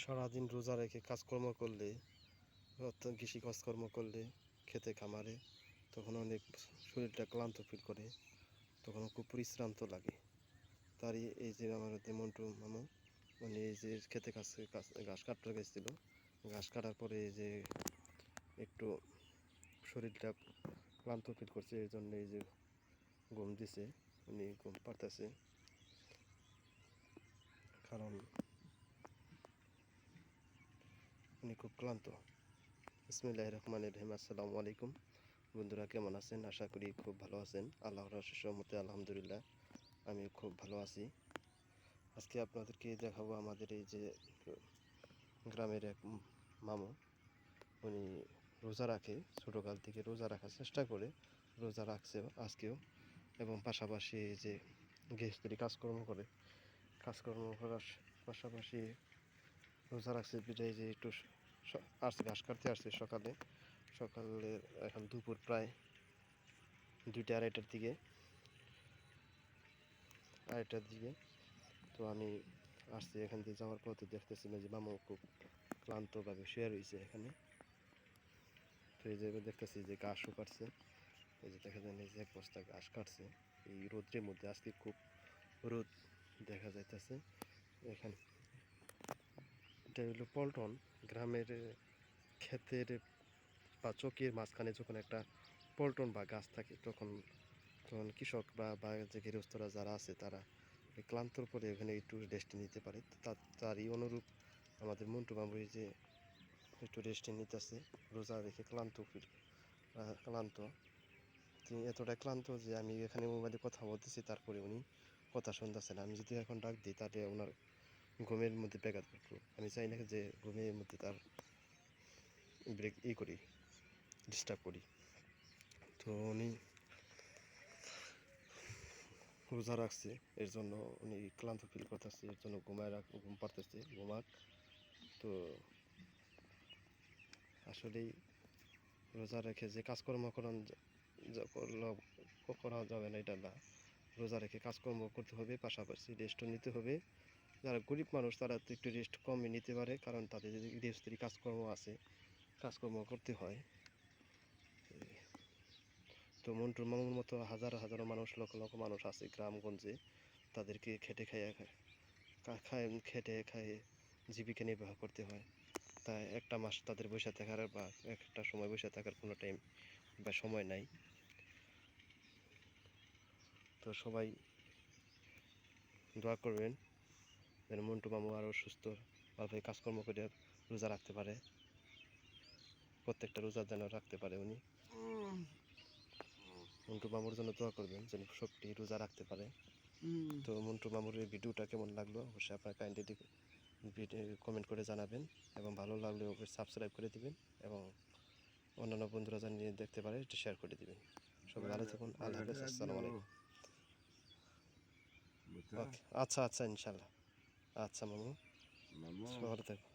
সারাদিন রোজা রেখে কাজকর্ম করলে কৃষি কাজকর্ম করলে, খেতে, খামারে তখন অনেক শরীরটা ক্লান্ত ফিল করে, তখন খুব পরিশ্রান্ত লাগে। তারই এই যে আমার মন্টু মামু, উনি এই যে খেতে কাছে ঘাস কাটতে গেছিল। ঘাস কাটার পরে এই যে একটু শরীরটা ক্লান্ত ফিল করছে, এই জন্য এই যে ঘুম দিছে, উনি ঘুম পারতেছে কারণ উনি খুব ক্লান্ত। ইসমিল্লাহ রহমান রহিম। আসসালামু আলাইকুম। বন্ধুরা, কেমন আছেন? আশা করি খুব ভালো আছেন। আল্লাহর রহমতে আলহামদুলিল্লাহ আমি খুব ভালো আছি। আজকে আপনাদেরকে দেখাবো আমাদের এই যে গ্রামের এক মামু। উনি রোজা রাখে, ছোটোকাল থেকে রোজা রাখার চেষ্টা করে, রোজা রাখছে আজকেও। এবং পাশাপাশি যে গৃহস্থলী কাজকর্ম করে, কাজকর্ম করার পাশাপাশি রোজা রাখছে। বিদায় যে একটু আসছে ঘাস কাটতে আসছে সকালে। সকালে এখন দুপুর প্রায় দুইটা আড়াইটার দিকে। আড়াইটার দিকে। তো আমি আসছি এখান থেকে যাওয়ার পথে দেখতেছিলাম যে মামু খুব ক্লান্তভাবে শুয়ে রয়েছে এখানে। তো এই যে দেখতেছি যে ঘাসও কাটছে এই যে দেখা যায় যে এক বস্তা ঘাস কাটছে। এই রোদ্রের মধ্যে আজকে খুব রোদ দেখা যাইতেছে। এখানে এটা হলো পল্টন গ্রামের ক্ষেতের বা চকের মাঝখানে যখন একটা পল্টন বা গাছ থাকে, তখন তখন কৃষক বা বা যে গৃহস্থরা যারা আছে, তারা ক্লান্তর পরে ওখানে একটু রেস্ট নিতে পারে। তারই অনুরূপ আমাদের মন্টু বাবু যে একটু রেস্ট নিতেছে রোজা রেখে ক্লান্ত ফিল ক্লান্ত। তিনি এতটা ক্লান্ত যে আমি এখানে মোবাইলে কথা বলতেছি, তারপরে উনি কথা শুনতেছেন। আমি যদি এখন ডাক দিই, তাহলে ওনার ঘুমের মধ্যে ব্যাঘাত ঘটবে আমি চাই না যে ঘুমের মধ্যে তার ব্রেক ই করি ডিস্টার্ব করি। তো উনি রোজা রাখছে, এর জন্য উনি ক্লান্ত ফিল করতেছে, এর জন্য ঘুমায় রাখ, ঘুম পারতেছে ঘুমাক। তো আসলেই রোজা রেখে যে কাজকর্ম করান করা যাবে না, এটা না। রোজা রেখে কাজকর্ম করতে হবে, পাশাপাশি রেস্টও নিতে হবে। যারা গরিব মানুষ, তারা তো একটু রেস্ট কমই নিতে পারে, কারণ তাদের যদি গৃহস্থলী কাজকর্ম আছে, কাজকর্ম করতে হয়। তো মন্টুর মামুর মতো হাজার হাজারো মানুষ, লক্ষ লক্ষ মানুষ আছে গ্রামগঞ্জে, তাদেরকে খেটে খাইয়ে খায়, খেটে খাইয়ে জীবিকা নির্বাহ করতে হয়। তাই একটা মাস তাদের বসে থাকার বা একটা সময় বসে থাকার কোনো টাইম বা সময় নাই। তো সবাই দোয়া করবেন। যেন মন্টু মামু আরও সুস্থভাবে কাজকর্ম করে রোজা রাখতে পারে। প্রত্যেকটা রোজা যেন রাখতে পারে উনি। মন্টু মামুর জন্য দোয়া করবেন যেন সবটি রোজা রাখতে পারে। তো মন্টু মামুর এই ভিডিওটা কেমন লাগল অবশ্যই আপনার কাইন্ডলি কমেন্ট করে জানাবেন এবং ভালো লাগলে অবশ্যই সাবস্ক্রাইব করে দিবেন এবং অন্যান্য বন্ধুরা জানিয়ে দেখতে পারে এটা শেয়ার করে দিবেন। সবাই ভালো থাকুন আল্লাহ হাফেজ আসসালামু আলাইকুম। ওকে আচ্ছা আচ্ছা ইনশাল্লাহ। আচ্ছা মামু। মামু ভালো থাকো।